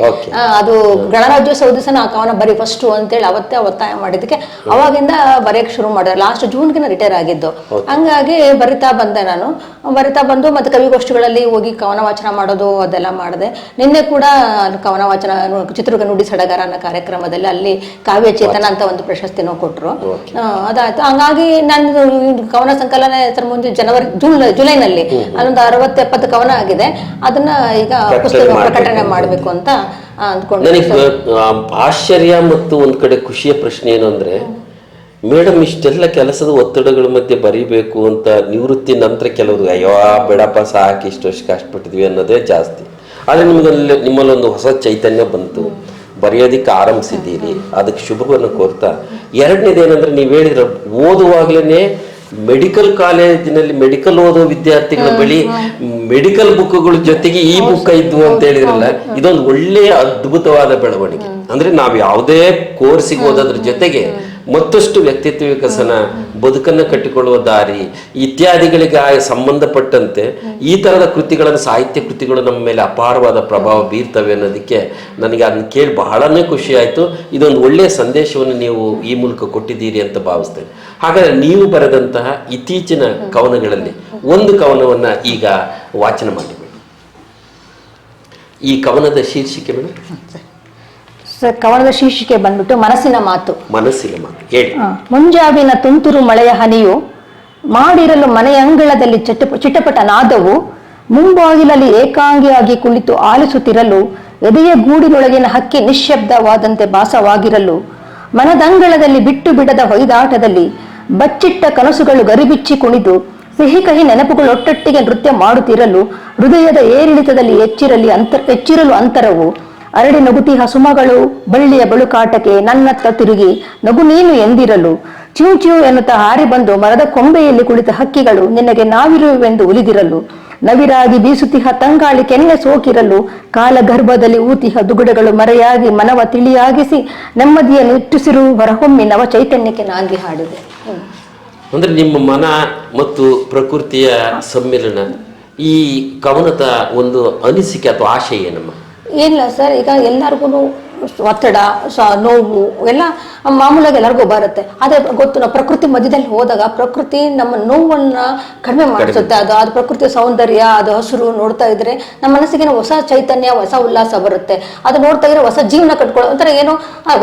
ಅದು ಗಣರಾಜ್ಯೋತ್ಸವ ದಿವಸ ನಾ ಕವನ ಬರೀ ಫಸ್ಟು ಅಂತೇಳಿ ಅವತ್ತೇ ಒತ್ತಾಯ ಮಾಡಿದ್ದಕ್ಕೆ ಅವಾಗಿಂದ ಬರೆಯಕ್ಕೆ ಶುರು ಮಾಡಿದೆ. ಲಾಸ್ಟ್ ಜೂನ್ಗೆ ರಿಟೈರ್ ರಿಟೈರ್ ಆಗಿದ್ದು ಹಂಗಾಗಿ ಬರಿತಾ ಬಂದೆ ನಾನು. ಬರಿತಾ ಬಂದು ಮತ್ತೆ ಕವಿಗೋಷ್ಠಿಗಳಲ್ಲಿ ಹೋಗಿ ಕವನ ವಾಚನ ಮಾಡೋದು ಅದೆಲ್ಲ ಮಾಡಿದೆ. ನಿನ್ನೆ ಕೂಡ ಕವನ ವಾಚನ ಚಿತ್ರದುರ್ಗ ನುಡಿ ಸಡಗರ ಅನ್ನೋ ಕಾರ್ಯಕ್ರಮದಲ್ಲಿ ಅಲ್ಲಿ ಕಾವ್ಯ ಚೇತನ ಅಂತ ಒಂದು ಪ್ರಶಸ್ತಿನೂ ಕೊಟ್ಟರು ಅದಾಯ್ತು. ಹಂಗಾಗಿ ನಾನು ಕವನ ಸಂಕಲನ ಹೆಸರ ಮುಂದೆ ಜನವರಿ ಜೂನ್ ಜುಲೈನಲ್ಲಿ ಅಲ್ಲೊಂದು ಅರವತ್ತು ಎಪ್ಪತ್ತು ಕವನ ಆಗಿದೆ. ಅದನ್ನ ಈಗ ಪುಸ್ತಕ ಪ್ರಕಟಣೆ ಮಾಡಬೇಕು ಅಂತ ಅಂದ್ಕೊಂಡು. ನನಗೆ ಆಶ್ಚರ್ಯ ಮತ್ತು ಒಂದ್ ಕಡೆ ಖುಷಿಯ ಪ್ರಶ್ನೆ ಏನು ಅಂದ್ರೆ ಮೇಡಮ್ ಇಷ್ಟೆಲ್ಲ ಕೆಲಸದ ಒತ್ತಡಗಳ ಮಧ್ಯೆ ಬರೀಬೇಕು ಅಂತ ನಿವೃತ್ತಿ ನಂತರ ಕೆಲವರು ಅಯ್ಯೋ ಬೇಡಪ್ಪ ಸಾಕು ಇಷ್ಟು ವರ್ಷ ಕಷ್ಟಪಟ್ಟಿದ್ವಿ ಅನ್ನೋದೇ ಜಾಸ್ತಿ. ಆದರೆ ನಿಮಗಲ್ಲಿ ನಿಮ್ಮಲ್ಲಿ ಒಂದು ಹೊಸ ಚೈತನ್ಯ ಬಂತು. ಬರೆಯೋದಿಕ್ಕೆ ಆರಂಭಿಸಿದ್ದೀರಿ. ಅದಕ್ಕೆ ಶುಭವನ್ನು ಕೋರ್ತಾ. ಎರಡನೇದು ಏನಂದ್ರೆ ನೀವು ಹೇಳಿದ್ರೆ ಓದುವಾಗ್ಲೇ ಮೆಡಿಕಲ್ ಕಾಲೇಜಿನಲ್ಲಿ ಮೆಡಿಕಲ್ ಓದೋ ವಿದ್ಯಾರ್ಥಿಗಳ ಬಳಿ ಮೆಡಿಕಲ್ ಬುಕ್ಗಳ ಜೊತೆಗೆ ಈ ಬುಕ್ ಇದ್ವು ಅಂತ ಹೇಳಿದ್ರಲ್ಲ ಇದೊಂದು ಒಳ್ಳೆಯ ಅದ್ಭುತವಾದ ಬೆಳವಣಿಗೆ. ಅಂದ್ರೆ ನಾವು ಯಾವುದೇ ಕೋರ್ಸಿಗೆ ಓದೋದ್ರ ಜೊತೆಗೆ ಮತ್ತಷ್ಟು ವ್ಯಕ್ತಿತ್ವ ವಿಕಸನ, ಬದುಕನ್ನು ಕಟ್ಟಿಕೊಳ್ಳುವ ದಾರಿ, ಇತ್ಯಾದಿಗಳಿಗೆ ಸಂಬಂಧಪಟ್ಟಂತೆ ಈ ಥರದ ಕೃತಿಗಳನ್ನು, ಸಾಹಿತ್ಯ ಕೃತಿಗಳು ನಮ್ಮ ಮೇಲೆ ಅಪಾರವಾದ ಪ್ರಭಾವ ಬೀರ್ತವೆ ಅನ್ನೋದಕ್ಕೆ ನನಗೆ ಅದನ್ನ ಕೇಳಿ ಬಹಳನೇ ಖುಷಿ ಆಯಿತು. ಇದೊಂದು ಒಳ್ಳೆಯ ಸಂದೇಶವನ್ನು ನೀವು ಈ ಮೂಲಕ ಕೊಟ್ಟಿದ್ದೀರಿ ಅಂತ ಭಾವಿಸ್ತೇನೆ. ಹಾಗಾದರೆ ನೀವು ಬರೆದಂತಹ ಇತ್ತೀಚಿನ ಕವನಗಳಲ್ಲಿ ಒಂದು ಕವನವನ್ನು ಈಗ ವಾಚನ ಮಾಡಿಬಿಡಿ. ಈ ಕವನದ ಶೀರ್ಷಿಕೆ ಮೇಡಮ್? ಕವನದ ಶೀರ್ಷಿಕೆ ಬಂದ್ಬಿಟ್ಟು ಮನಸ್ಸಿನ ಮಾತು. ಮನಸ್ಸಿನ ಮಾತು. ಹೇಳಿ. ಮುಂಜಾವಿನ ತುಂತುರು ಮಳೆಯ ಹನಿಯು ಮಾಡಿರಲು ಮನೆಯ ಅಂಗಳದಲ್ಲಿ ಚಟ ಚಿಟಪಟ ನಾದವು ಮುಂಬಾಗಿಲಲ್ಲಿ ಏಕಾಂಗಿಯಾಗಿ ಕುಳಿತು ಆಲಿಸುತ್ತಿರಲು ಎದೆಯ ಗೂಡಿನೊಳಗಿನ ಹಕ್ಕಿ ನಿಶ್ಶಬ್ದವಾದಂತೆ ಭಾಸವಾಗಿರಲು ಮನದಂಗಳದಲ್ಲಿ ಬಿಟ್ಟು ಬಿಡದ ಹೊಯ್ದಾಟದಲ್ಲಿ ಬಚ್ಚಿಟ್ಟ ಕನಸುಗಳು ಗರಿಬಿಚ್ಚಿ ಕುಣಿದು ಸಿಹಿ ಕಹಿ ನೆನಪುಗಳು ಒಟ್ಟೊಟ್ಟಿಗೆ ನೃತ್ಯ ಮಾಡುತ್ತಿರಲು ಹೃದಯದ ಏರಿಳಿತದಲ್ಲಿ ಹೆಚ್ಚಿರಲಿ ಅಂತರ ಹೆಚ್ಚಿರಲು ಅಂತರವು ಅರಳಿ ನಗುತಿ ಹಸುಮಗಳು ಬಳ್ಳಿಯ ಬಳುಕಾಟಕ್ಕೆ ನನ್ನತ್ತ ತಿರುಗಿ, ನಗು ನೀನು ಎಂದಿರಲು? ಚ್ಯೂ ಚ್ಯೂ ಎನ್ನುತ್ತಾ ಹಾರಿ ಬಂದು ಮರದ ಕೊಂಬೆಯಲ್ಲಿ ಕುಳಿತ ಹಕ್ಕಿಗಳು ನಿನಗೆ ನಾವಿರುವೆಂದು ಉಲಿದಿರಲು? ನವಿರಾಗಿ ಬೀಸುತ್ತಿಹ ತಂಗಾಳಿ ಕೆನ್ನೆ ಸೋಕಿರಲು? ಕಾಲ ಗರ್ಭದಲ್ಲಿ ಊತಿಹ ದುಗುಡಗಳು ಮರೆಯಾಗಿ ಮನವ ತಿಳಿಯಾಗಿಸಿ, ನೆಮ್ಮದಿಯನ್ನು ಇಟ್ಟುಸಿರು ಹೊರಹೊಮ್ಮಿ ನವ ಚೈತನ್ಯಕ್ಕೆ ನಾಂದಿ ಹಾಡಿದೆ. ಅಂದ್ರೆ ನಿಮ್ಮ ಮನ ಮತ್ತು ಪ್ರಕೃತಿಯ ಸಮ್ಮಿಲನ ಈ ಕವನದ ಒಂದು ಅನಿಸಿಕೆ ಅಥವಾ ಆಶಯ ಏನಮ್ಮ? ಏನಿಲ್ಲ ಸರ್ ಈಗ ಎಲ್ಲರಿಗೂ ಒತ್ತಡ ಸ ನೋವು ಎಲ್ಲ ಮಾಮೂಲಾಗಿ ಎಲ್ಲರಿಗೂ ಬರುತ್ತೆ. ಅದೇ ಗೊತ್ತು ನಾವು ಪ್ರಕೃತಿ ಮಧ್ಯದಲ್ಲಿ ಹೋದಾಗ ಪ್ರಕೃತಿ ನಮ್ಮ ನೋವನ್ನ ಕಡಿಮೆ ಮಾಡಿಸುತ್ತೆ ಅದು ಅದು ಪ್ರಕೃತಿಯ ಸೌಂದರ್ಯ ಅದು ಹಸಿರು ನೋಡ್ತಾ ಇದ್ರೆ ನಮ್ಮ ಮನಸ್ಸಿಗೆ ಹೊಸ ಚೈತನ್ಯ ಹೊಸ ಉಲ್ಲಾಸ ಬರುತ್ತೆ. ಅದು ನೋಡ್ತಾ ಇದ್ರೆ ಹೊಸ ಜೀವನ ಕಟ್ಕೊಳ್ಳೋ ಒಂಥರ ಏನೋ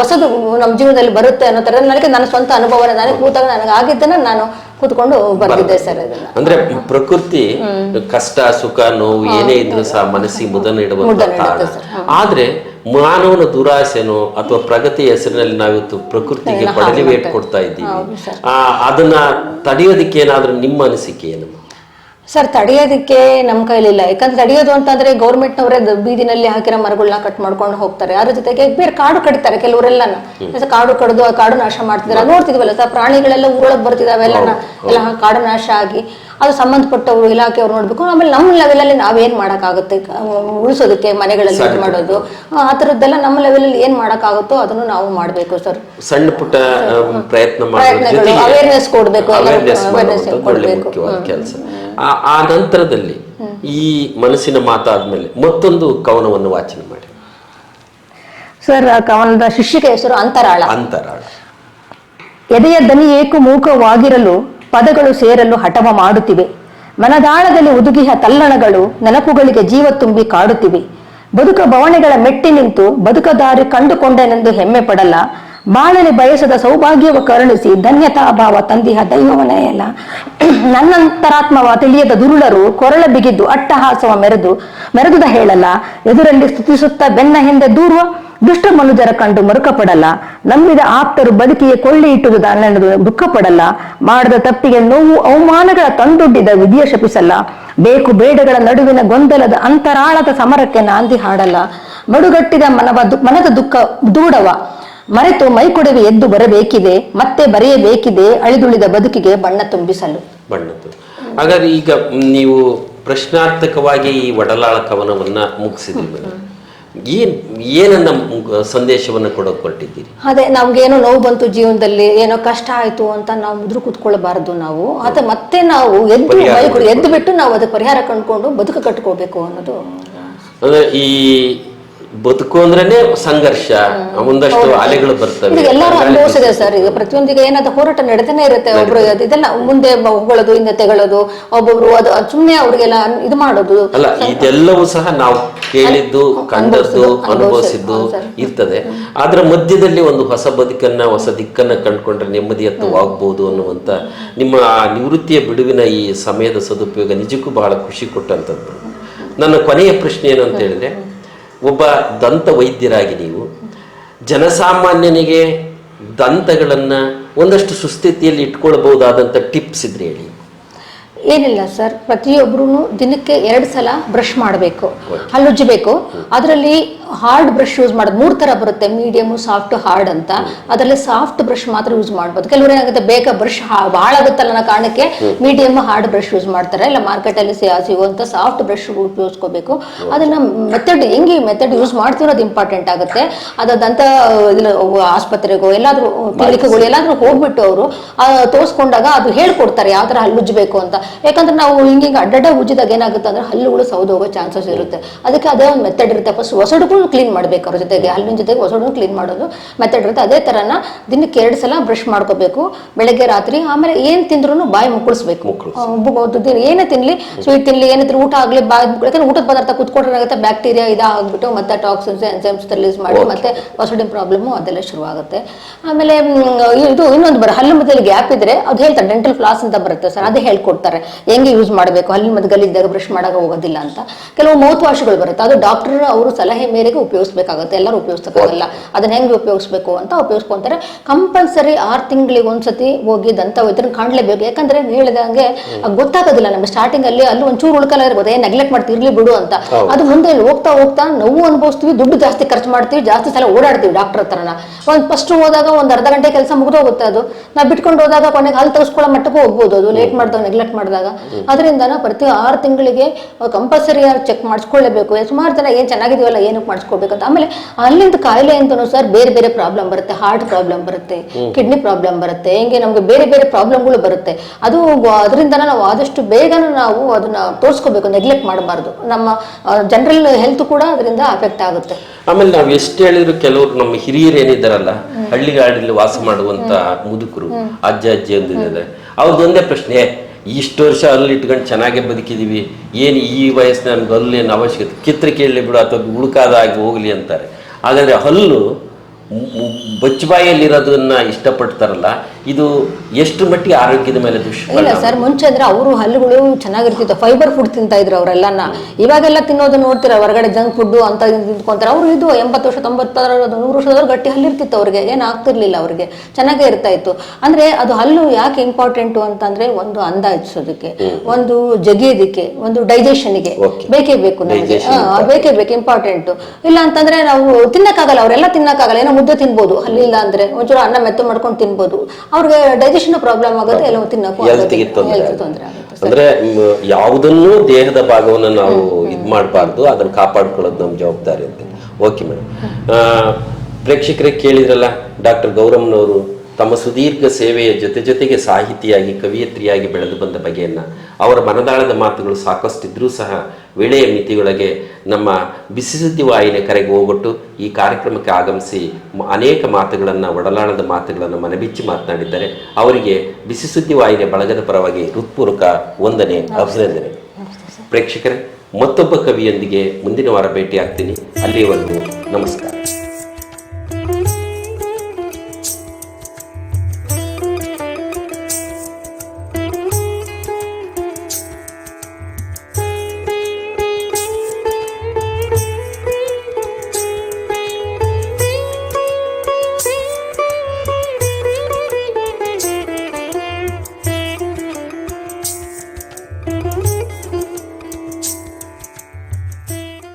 ಹೊಸದು ನಮ್ಮ ಜೀವನದಲ್ಲಿ ಬರುತ್ತೆ ಅನ್ನೋ ಥರ. ನನಗೆ ನನ್ನ ಸ್ವಂತ ಅನುಭವ ನನಗೆ ಕೂತಾಗ ನನಗೆ ಆಗಿದ್ದನ್ನ ನಾನು ಕೂತ್ಕೊಂಡು ಬರ್ತಿದ್ದೆ ಸರ್ ಅದನ್ನ ಅಂದ್ರೆ ಪ್ರಕೃತಿ ಕಷ್ಟ ಸುಖ ನೋವು ಏನೇ ಇದ್ರೂ ಸಹ ಮನಸ್ಸಿಗೆ ಮುದ ನೀಡುವಂತ ಮುದ ಆದ್ರೆ ಮಾನವನ ದುರಾಸೆನೋ ಅಥವಾ ಪ್ರಗತಿಯ ಹೆಸರಿನಲ್ಲಿ ನಾವಿವತ್ತು ಪ್ರಕೃತಿಗೆ ಬಡಲಿವೇಟ್ ಕೊಡ್ತಾ ಇದ್ದೀವಿ. ಆ ಅದನ್ನ ತಡೆಯೋದಿಕ್ಕೆ ಏನಾದ್ರೂ ನಿಮ್ಮ ಅನಿಸಿಕೆ ಏನಮ್ಮ ಸರ್ ತಡೆಯೋದಕ್ಕೆ ನಮ್ಮ ಕೈಲಿಲ್ಲ. ಯಾಕಂದ್ರೆ ತಡೆಯೋದು ಅಂತಂದ್ರೆ ಗೌರ್ಮೆಂಟ್ನವರೇ ಬೀದಿನಲ್ಲಿ ಹಾಕಿರೋ ಮರಗಳನ್ನ ಕಟ್ ಮಾಡ್ಕೊಂಡು ಹೋಗ್ತಾರೆ. ಅದ್ರ ಜೊತೆಗೆ ಬೇರೆ ಕಾಡು ಕಡಿತಾರೆ ಕೆಲವರೆಲ್ಲನ. ಕಾಡು ಕಡಿದು ಆ ಕಾಡು ನಾಶ ಮಾಡ್ತಿದ್ದಾರೆ ನೋಡ್ತಿದ್ವಲ್ಲ ಸರ್ ಪ್ರಾಣಿಗಳೆಲ್ಲ ಊರೊಳಗೆ ಬರ್ತಿದಾವೆ ಎಲ್ಲ ಎಲ್ಲ ಕಾಡು ನಾಶ ಆಗಿ. ಅದು ಸಂಬಂಧಪಟ್ಟ ಇಲಾಖೆ ಅವ್ರು ನೋಡ್ಬೇಕು. ಆಮೇಲೆ ನಮ್ಮ ಲೆವೆಲಲ್ಲಿ ನಾವೇನ್ ಮಾಡೋಕ್ಕಾಗುತ್ತೆ? ಉಳಿಸೋದಕ್ಕೆ ಮನೆಗಳಲ್ಲಿ ಇದು ಮಾಡೋದು. ಆ ಥರದ್ದೆಲ್ಲ ನಮ್ಮ ಲೆವೆಲಲ್ಲಿ ಏನ್ ಮಾಡೋಕ್ಕಾಗುತ್ತೋ ಅದನ್ನು ನಾವು ಮಾಡಬೇಕು ಸರ್. ಸಣ್ಣ ಪುಟ್ಟ ಪ್ರಯತ್ನ ಅವೇರ್ನೆಸ್ ಕೊಡಬೇಕು ಅವೇರ್ನೆಸ್ ಕೊಡ್ಬೇಕು. ಕೆಲಸ. ಆ ನಂತರದಲ್ಲಿ ಈ ಮನಸ್ಸಿನ ಮಾತಾದ್ಮೇಲೆ ಮತ್ತೊಂದು ಕವನವನ್ನು ವಾಚನ ಮಾಡಿ. ಸರ್ ಕವನದ ಶಿಷ್ಯಕ ಹೆಸರು ಅಂತರಾಳ. ಅಂತರಾಳ. ಎದೆಯ ದನಿ ಏಕು ಮೂಕವಾಗಿರಲು ಪದಗಳು ಸೇರಲು ಹಠವ ಮಾಡುತ್ತಿವೆ. ಮನದಾಳದಲ್ಲಿ ಉದುಗಿಹ ತಲ್ಲಣಗಳು ನೆನಪುಗಳಿಗೆ ಜೀವ ತುಂಬಿ ಕಾಡುತ್ತಿವೆ. ಬದುಕ ಬವಣೆಗಳ ಮೆಟ್ಟಿ ನಿಂತು ಬದುಕ ದಾರಿ ಕಂಡುಕೊಂಡೆನೆಂದು ಹೆಮ್ಮೆ ಪಡಲ್ಲ. ಬಾಳಲಿ ಬಯಸದ ಸೌಭಾಗ್ಯವ ಕರುಣಿಸಿ ಧನ್ಯತಾ ಭಾವ ತಂದಿಹ ದೈವವನೆಯಲ್ಲ ನನ್ನಂತರಾತ್ಮವ ತಿಳಿಯದ ದುರುಳರು ಕೊರಳ ಬಿಗಿದ್ದು ಅಟ್ಟಹಾಸವ ಮೆರೆದು, ಮೆರೆದುದ ಹೇಳಲ್ಲ. ಎದುರಲ್ಲಿ ಸ್ತುತಿಸುತ್ತ ಬೆನ್ನ ಹಿಂದೆ ದೂರುವ, ದುಷ್ಟ ಮನುಜರ ಕಂಡು ಮರುಕಪಡಲ್ಲ. ನಂಬಿದ ಆಪ್ತರು ಬದುಕಿಗೆ ಕೊಳ್ಳಿ ಇಟ್ಟುದು ನನ್ನದು ದುಃಖ ಪಡಲ್ಲ ಮಾಡದ ತಪ್ಪಿಗೆ ನೋವು ಅವಮಾನಗಳ ತಂದೊಡ್ಡಿದ ವಿಧಿಯ ಶಪಿಸಲ್ಲ. ಬೇಕು ಬೇಡಗಳ ನಡುವಿನ ಗೊಂದಲದ ಅಂತರಾಳದ ಸಮರಕ್ಕೆ ನಾಂದಿ ಹಾಡಲ್ಲ. ಮಡುಗಟ್ಟಿದ ಮನವ ಮನದ ದುಃಖ ದೂಡವ. ಮರೆತು ಮೈಕೊಡವಿ ಎದ್ದು ಬರಬೇಕಿದೆ ಮತ್ತೆ ಬರೆಯಬೇಕಿದೆ ಅಳಿದುಳಿದ ಬದುಕಿಗೆ ಬಣ್ಣ ತುಂಬಿಸಲು. ಬಣ್ಣ ಹಾಗಾದ್ರೆ ಈಗ ನೀವು ಪ್ರಶ್ನಾರ್ಥಕವಾಗಿ ಈ ಒಡಲಾಳ ಕವನವನ್ನ ಏನ್ ಏನನ್ನ ಸಂದೇಶವನ್ನು ಕೊಡೋಕೆ ಕೊಟ್ಟಿದ್ದೀರಿ ಅದೇ ನಮ್ಗೇನೋ ನೋವು ಬಂತು ಜೀವನದಲ್ಲಿ ಏನೋ ಕಷ್ಟ ಆಯ್ತು ಅಂತ ನಾವು ಮುದ್ರು ಕೂತ್ಕೊಳ್ಳಬಾರದು ನಾವು. ಅದ ಮತ್ತೆ ನಾವು ಎದ್ದು ಎದ್ದು ಬಿಟ್ಟು ನಾವು ಅದಕ್ಕೆ ಪರಿಹಾರ ಕಂಡುಕೊಂಡು ಬದುಕು ಕಟ್ಕೋಬೇಕು ಅನ್ನೋದು. ಅಂದ್ರೆ ಈ ಬದುಕು ಅಂದ್ರೇನೆ ಸಂಘರ್ಷ. ಒಂದಷ್ಟು ಅಲೆಗಳು ಬರ್ತವೆ. ಎಲ್ಲರೂ ಅನುಭವಿಸಿದೆ ಸರ್. ಈಗ ಪ್ರತಿಯೊಂದಿಗೆ ಏನಾದ್ರು ಹೋರಾಟ ನಡೆದೇನೆ ಇರುತ್ತೆ ಒಬ್ರು ಇದೆಲ್ಲ ಮುಂದೆ ಹೋಗೋದು ಹೊಗಳೋದು ಹಿಂದೆ ತೆಗಳೋದು ಒಬ್ಬೊಬ್ರು ಅದು ಸುಮ್ಮನೆ ಅವ್ರಿಗೆಲ್ಲ ಇದು ಮಾಡೋದು. ಅಲ್ಲ ಇದೆಲ್ಲವೂ ಸಹ ನಾವು ಕೇಳಿದ್ದು ಕಂಡದ್ದು ಅನುಭವಿಸಿದ್ದು. ಇರ್ತದೆ. ಅದರ ಮಧ್ಯದಲ್ಲಿ ಒಂದು ಹೊಸ ಬದುಕನ್ನ ಹೊಸ ದಿಕ್ಕನ್ನ ಕಂಡುಕೊಂಡ್ರೆ ಆಗ್ಬಹುದು ಅನ್ನುವಂತ ನಿಮ್ಮ ಆ ನಿವೃತ್ತಿಯ ಬಿಡುವಿನ ಈ ಸಮಯದ ಸದುಪಯೋಗ ನಿಜಕ್ಕೂ ಬಹಳ ಖುಷಿ ಕೊಟ್ಟಂತದ್ದು. ನನ್ನ ಕೊನೆಯ ಪ್ರಶ್ನೆ ಏನು ಅಂತ ಹೇಳಿದ್ರೆ ಒಬ್ಬ ದಂತ ವೈದ್ಯರಾಗಿ ನೀವು ಜನಸಾಮಾನ್ಯನಿಗೆ ದಂತಗಳನ್ನು ಒಂದಷ್ಟು ಸುಸ್ಥಿತಿಯಲ್ಲಿ ಇಟ್ಕೊಳ್ಬಹುದಾದಂಥ ಟಿಪ್ಸ್ ಇದ್ರೆ ಹೇಳಿ. ಏನಿಲ್ಲ ಸರ್ ಪ್ರತಿಯೊಬ್ಬರೂ ದಿನಕ್ಕೆ ಎರಡು ಸಲ ಬ್ರಷ್ ಮಾಡಬೇಕು ಹಲ್ಲುಜ್ಜಬೇಕು. ಅದರಲ್ಲಿ ಹಾರ್ಡ್ ಬ್ರಷ್ ಯೂಸ್ ಮಾಡೋದು. ಮೂರು ತರ ಬರುತ್ತೆ. ಮೀಡಿಯಮ್ ಸಾಫ್ಟ್ ಹಾರ್ಡ್ ಅಂತ. ಅದರಲ್ಲಿ ಸಾಫ್ಟ್ ಬ್ರಷ್ ಮಾತ್ರ ಯೂಸ್ ಮಾಡ್ಬೋದು. ಕೆಲವರು ಏನಾಗುತ್ತೆ ಬೇಗ ಬ್ರಷ್ ಭಾಳ ಆಗುತ್ತಲ್ಲ ಅನ್ನೋ ಕಾರಣಕ್ಕೆ ಮೀಡಿಯಮ್ ಹಾರ್ಡ್ ಬ್ರಷ್ ಯೂಸ್ ಮಾಡ್ತಾರೆ. ಇಲ್ಲ ಮಾರ್ಕೆಟಲ್ಲಿ ಸಿಗುವಂತ ಸಾಫ್ಟ್ ಬ್ರಷ್ ಉಪಯೋಗಿಸ್ಕೋಬೇಕು. ಅದನ್ನ ಮೆಥಡ್ ಹೆಂಗೆ ಮೆಥಡ್ ಯೂಸ್ ಮಾಡ್ತಿರೋದು ಇಂಪಾರ್ಟೆಂಟ್ ಆಗುತ್ತೆ. ಅದಂತ ಆಸ್ಪತ್ರೆಗೋ ಎಲ್ಲಾದ್ರೂ ಕ್ಲಿನಿಕ್ಗಳು ಎಲ್ಲಾದ್ರೂ ಹೋಗ್ಬಿಟ್ಟು ಅವರು ತೋರಿಸ್ಕೊಂಡಾಗ ಅದು ಹೇಳ್ಕೊಡ್ತಾರೆ ಯಾವ ಥರ ಹಲ್ಲು ಉಜ್ಜಬೇಕು ಅಂತ. ಯಾಕಂದ್ರೆ ನಾವು ಹಿಂಗೆ ಅಡ್ಡಡ್ಡ ಉಜ್ಜಿದಾಗ ಏನಾಗುತ್ತೆ ಅಂದ್ರೆ ಹಲ್ಲುಗಳು ಸೌದೋಗೋ ಹೋಗೋ ಚಾನ್ಸಸ್ ಇರುತ್ತೆ. ಅದಕ್ಕೆ ಅದೇ ಒಂದು ಮೆಥಡ್ ಇರುತ್ತೆ. ಫಸ್ಟ್ ಹೊಸಡುಗಳು ಕ್ಲೀನ್ ಮಾಡ್ಬೇಕು ಅವ್ರ ಜೊತೆಗೆ ಹಲ್ಲಿನ ಜೊತೆಗೆ ಹೊಸಡನ್ನು ಕ್ಲೀನ್ ಮಾಡೋದು ಮೆಥಡ್ ಇರುತ್ತೆ. ಅದೇ ಥರನ ದಿನಕ್ಕೆ ಎರಡು ಸಲ ಬ್ರಷ್ ಮಾಡ್ಕೋಬೇಕು. ಬೆಳಗ್ಗೆ ರಾತ್ರಿ ಆಮೇಲೆ ಏನು ತಿಂದ್ರೂ ಬಾಯಿ ಮುಕ್ಕಳಿಸ್ಬೇಕು. ಏನೇ ತಿನ್ಲಿ ಸ್ವೀಟ್ ತಿನ್ಲಿ ಏನಿದ್ರು ಊಟ ಆಗಲಿ ಬಾಯಿ ಯಾಕಂದ್ರೆ ಊಟದ ಪದಾರ್ಥ ಕುತ್ಕೊಂಡ್ರೆ ಬ್ಯಾಕ್ಟೀರಿಯಾ ಇದಾಗ್ಬಿಟ್ಟು ಮತ್ತೆ ಟಾಕ್ಸಿನ್ಸ್ ಎನ್ಸೈಮ್ಸ್ ರಿಲೀಸ್ ಮಾಡಿ ಮತ್ತೆ ಹೊಸಡಿನ ಪ್ರಾಬ್ಲಮ್ ಅದೆಲ್ಲ ಶುರುವಾಗುತ್ತೆ. ಆಮೇಲೆ ಇದು ಇನ್ನೊಂದು ಬರ ಹಲ್ಲು ಮಧ್ಯದಲ್ಲಿ ಗ್ಯಾಪ್ ಇದ್ರೆ ಅದು ಹೇಳ್ತಾರೆ ಡೆಂಟಲ್ ಫ್ಲಾಸ್ ಅಂತ ಬರುತ್ತೆ ಸರ್ ಅದೇ ಹೇಳ್ಕೊಡ್ತಾರೆ. ಹೆಂಗೆ ಯೂಸ್ ಮಾಡಬೇಕು ಹಲ್ಲಿನ ಮಧ್ಯ ಇದ್ದಾಗ ಬ್ರಷ್ ಮಾಡೋಕೆ ಹೋಗೋದಿಲ್ಲ ಅಂತ. ಕೆಲವು ಮೌತ್ ವಾಶ್ಗಳು ಬರುತ್ತೆ ಅದು ಡಾಕ್ಟರ್ ಅವರು ಸಲಹೆ ಮೇರೆಗೆ ಉಪಯೋಗಿಸ್ಬೇಕಾಗುತ್ತೆ ಎಲ್ಲರೂ ಉಪಯೋಗಿಸ್ಬೇಕಾಗಲ್ಲ ಅದನ್ನ ಹೆಂಗೆ ಉಪಯೋಗಿಸ್ಬೇಕು ಅಂತ ಉಪಯೋಗಿಸ್ಕೊಂತಾರೆ. ಕಂಪಲ್ಸರಿ ಆರು ತಿಂಗಳಿಗೆ ಒಂದ್ಸತಿ ಹೋಗಿ ದಂತ ವೈದ್ಯರನ್ನ ಕಾಣಲೇಬೇಕು. ಯಾಕಂದ್ರೆ ಹೇಳಿದಂಗೆ ಗೊತ್ತಾಗೋದಿಲ್ಲ ನಮ್ಗೆ ಸ್ಟಾರ್ಟಿಂಗ್ ಅಲ್ಲಿ ಅಲ್ಲಿ ಒಂಚೂರು ಉಳ್ಕಲ್ಲ ಇರ್ಬೋದು ನೆಗ್ಲೆಕ್ಟ್ ಮಾಡ್ತೀವಿ ಇರ್ಲಿ ಬಿಡು ಅಂತ. ಅದು ಮುಂದೆ ಹೋಗ್ತಾ ಹೋಗ್ತಾ ನೋವು ಅನುಭವಿಸ್ತೀವಿ ದುಡ್ಡು ಜಾಸ್ತಿ ಖರ್ಚು ಮಾಡ್ತೀವಿ ಜಾಸ್ತಿ ಸಲ ಓಡಾಡ್ತೀವಿ ಡಾಕ್ಟರ್ ಹತ್ರನ. ಒಂದ್ ಫಸ್ಟ್ ಹೋದಾಗ ಒಂದ್ ಅರ್ಧ ಗಂಟೆ ಕೆಲಸ ಮುಗಿದೋಗುತ್ತೆ ಅದು. ನಾವು ಬಿಟ್ಕೊಂಡು ಹೋದಾಗ ಕೊನೆಗೆ ಹಲ್ಲು ತೆಗೆಸ್ಕೊಳ್ಳೋ ಮಟ್ಟಕ್ಕೂ ಹೋಗ್ಬೋದು ಅದು ಲೇಟ್ ಮಾಡಿದಾಗ ನೆಗ್ಲೆಕ್ಟ್ ಮಾಡಿದಾಗ. ಅದರಿಂದ ಪ್ರತಿ ಆರು ತಿಂಗಳಿಗೆ ಕಂಪಲ್ಸರಿ ಚೆಕ್ ಮಾಡಿಸ್ಕೊಳ್ಳೇಬೇಕು. ಸುಮಾರು ಜನ ಏನ್ ಚೆನ್ನಾಗಿದೀವಲ್ಲ ಏನಕ್ಕೆ ಮಾಡಿಸ್ಕೋಬೇಕು ಅಂತ ಆಮೇಲೆ ಅಲ್ಲಿಂದ ಕಾಯಿಲೆ ಅಂತನೂ ಸರ್ ಬೇರೆ ಬೇರೆ ಪ್ರಾಬ್ಲಮ್ ಬರುತ್ತೆ ಹಾರ್ಟ್ ಪ್ರಾಬ್ಲಮ್ ಬರುತ್ತೆ ಕಿಡ್ನಿ ಪ್ರಾಬ್ಲಮ್ ಬರುತ್ತೆ ಹಿಂಗೆ ನಮ್ಗೆ ಬೇರೆ ಬೇರೆ ಪ್ರಾಬ್ಲಮ್ಗಳು ಬರುತ್ತೆ. ಅದು ಅದರಿಂದ ನಾವು ಆದಷ್ಟು ಬೇಗನೆ ನಾವು ಅದನ್ನ ತೋರಿಸ್ಕೋಬೇಕು ನೆಗ್ಲೆಕ್ಟ್ ಮಾಡಬಾರ್ದು. ನಮ್ಮ ಜನರಲ್ ಹೆಲ್ತ್ ಕೂಡ ಅದರಿಂದ ಅಫೆಕ್ಟ್ ಆಗುತ್ತೆ. ಆಮೇಲೆ ನಾವು ಎಷ್ಟು ಹೇಳಿದ್ರು ಕೆಲವರು ನಮ್ಮ ಹಿರಿಯರು ಏನಿದ್ದಾರಲ್ಲ ಹಳ್ಳಿಗಾಡಲ್ಲಿ ವಾಸ ಮಾಡುವಂತ ಮುದುಕರು ಅಜ್ಜ ಅಜ್ಜಿ ಅಂದಿದ್ದಾರೆ ಅವ್ರದ್ದೊಂದೇ ಪ್ರಶ್ನೆ ಇಷ್ಟು ವರ್ಷ ಅಲ್ಲಿ ಇಟ್ಕೊಂಡು ಚೆನ್ನಾಗೆ ಬದುಕಿದ್ದೀವಿ ಏನು ಈ ವಯಸ್ಸಿನ ಹಲ್ಲೇನು ಅವಶ್ಯಕತೆ? ಕಿತ್ರ ಕೇಳಲಿ ಬಿಡು ಅಥವಾ ಹುಡುಕಾದಾಗಿ ಹೋಗಲಿ ಅಂತಾರೆ. ಹಾಗಾದರೆ ಹಲ್ಲು ಬಚ್ಚಬಾಯಲ್ಲಿರೋದನ್ನ ಇಷ್ಟಪಡ್ತಾರಲ್ಲ ಇದು ಎಷ್ಟು ಮಟ್ಟಿಗೆ ಆರೋಗ್ಯದ ಮೇಲೆ ಇಲ್ಲ ಸರ್ ಮುಂಚೆ ಅಂದ್ರೆ ಅವರು ಹಲ್ಲುಗಳು ಚೆನ್ನಾಗಿರ್ತಿತ್ತು. ಫೈಬರ್ ಫುಡ್ ತಿಂತಾ ಇದ್ರು ಅವರೆಲ್ಲನ. ಇವಾಗೆಲ್ಲ ತಿನ್ನೋದು ನೋಡ್ತೀರ ಹೊರಗಡೆ ಜಂಕ್ ಫುಡ್ ಅಂತ ತಿಂದ್ಕೊಂತಾರೆ. ಅವರು ಇದು ಎಂಬತ್ತು ವರ್ಷ ತೊಂಬತ್ತರ ನೂರು ವರ್ಷದವ್ರು ಗಟ್ಟಿ ಹಲ್ಲಿರ್ತಿತ್ತು ಅವ್ರಿಗೆ. ಏನಾಗ್ತಿರ್ಲಿಲ್ಲ ಅವ್ರಿಗೆ. ಚೆನ್ನಾಗೇ ಇರ್ತಾ ಇತ್ತು ಅಂದ್ರೆ ಅದು ಹಲ್ಲು ಯಾಕೆ ಇಂಪಾರ್ಟೆಂಟು ಅಂತಂದ್ರೆ ಒಂದು ಅಂದಾಜಿಸೋದಕ್ಕೆ ಒಂದು ಜಗಿಯೋದಕ್ಕೆ ಒಂದು ಡೈಜೆಷನ್ಗೆ ಗೆ. ಬೇಕೇ ಬೇಕು ನಮಗೆ. ಬೇಕೇ ಬೇಕು ಇಂಪಾರ್ಟೆಂಟ್ ಇಲ್ಲ ಅಂತಂದ್ರೆ ನಾವು ತಿನ್ನಕ್ಕಾಗಲ್ಲ ಅವರೆಲ್ಲ ತಿನ್ನಕ್ಕಾಗಲ್ಲ. ಏನೋ ಮುದ್ದೆ ತಿನ್ಬೋದು. ಹಲ್ಲಿಲ್ಲ ಅಂದ್ರೆ ಒಂಚೂರು ಅನ್ನ ಮೆತ್ತು ಮಾಡ್ಕೊಂಡು ತಿನ್ಬೋದು. ಅವ್ರಿಗೆ ಡೈಜೆಷನ್ ಪ್ರಾಬ್ಲಮ್ ಆಗುತ್ತೆ ಎಲ್ಲ ತಿನ್ನಕ್ಕೂ ಹೆಲ್ತ್ಗೆ ತೊಂದರೆ ಅಂದ್ರೆ ಯಾವುದನ್ನು ದೇಹದ ಭಾಗವನ್ನು ನಾವು ಇದು ಮಾಡಬಾರ್ದು ಅದನ್ನ ಕಾಪಾಡ್ಕೊಳ್ಳೋದು ನಮ್ಮ ಜವಾಬ್ದಾರಿ ಅಂತ. ಓಕೆ ಮೇಡಮ್ ಪ್ರೇಕ್ಷಕರೇ ಕೇಳಿದ್ರಲ್ಲ ಡಾಕ್ಟರ್ ಗೌರಮ್ನವರು ತಮ್ಮ ಸುದೀರ್ಘ ಸೇವೆಯ ಜೊತೆ ಜೊತೆಗೆ ಸಾಹಿತಿಯಾಗಿ ಕವಿಯತ್ರಿಯಾಗಿ ಬೆಳೆದು ಬಂದ ಬಗೆಯನ್ನ ಅವರ ಮನದಾಳದ ಮಾತುಗಳು ಸಾಕಷ್ಟಿದ್ರೂ ಸಹ ವೇಳೆಯ ಮಿತಿಯೊಳಗೆ ನಮ್ಮ ಬಿಸಿ ಸುದ್ದಿ ವಾಹಿನಿ ಕರೆಗೆ ಹೋಗ್ಬಿಟ್ಟು ಈ ಕಾರ್ಯಕ್ರಮಕ್ಕೆ ಆಗಮಿಸಿ ಅನೇಕ ಮಾತುಗಳನ್ನು ಒಡಲಾಳದ ಮಾತುಗಳನ್ನು ಮನಬಿಚ್ಚಿ ಮಾತನಾಡಿದ್ದಾರೆ. ಅವರಿಗೆ ಬಿಸಿ ಸುದ್ದಿ ವಾಹಿನಿಯ ಬಳಗದ ಪರವಾಗಿ ಹೃತ್ಪೂರ್ವಕ ವಂದನೆ ಅಭಿನಂದನೆ. ಪ್ರೇಕ್ಷಕರೇ ಮತ್ತೊಬ್ಬ ಕವಿಯೊಂದಿಗೆ ಮುಂದಿನ ವಾರ ಭೇಟಿ ಆಗ್ತೀನಿ ಅಲ್ಲಿಯವರೆಗೂ ನಮಸ್ಕಾರ.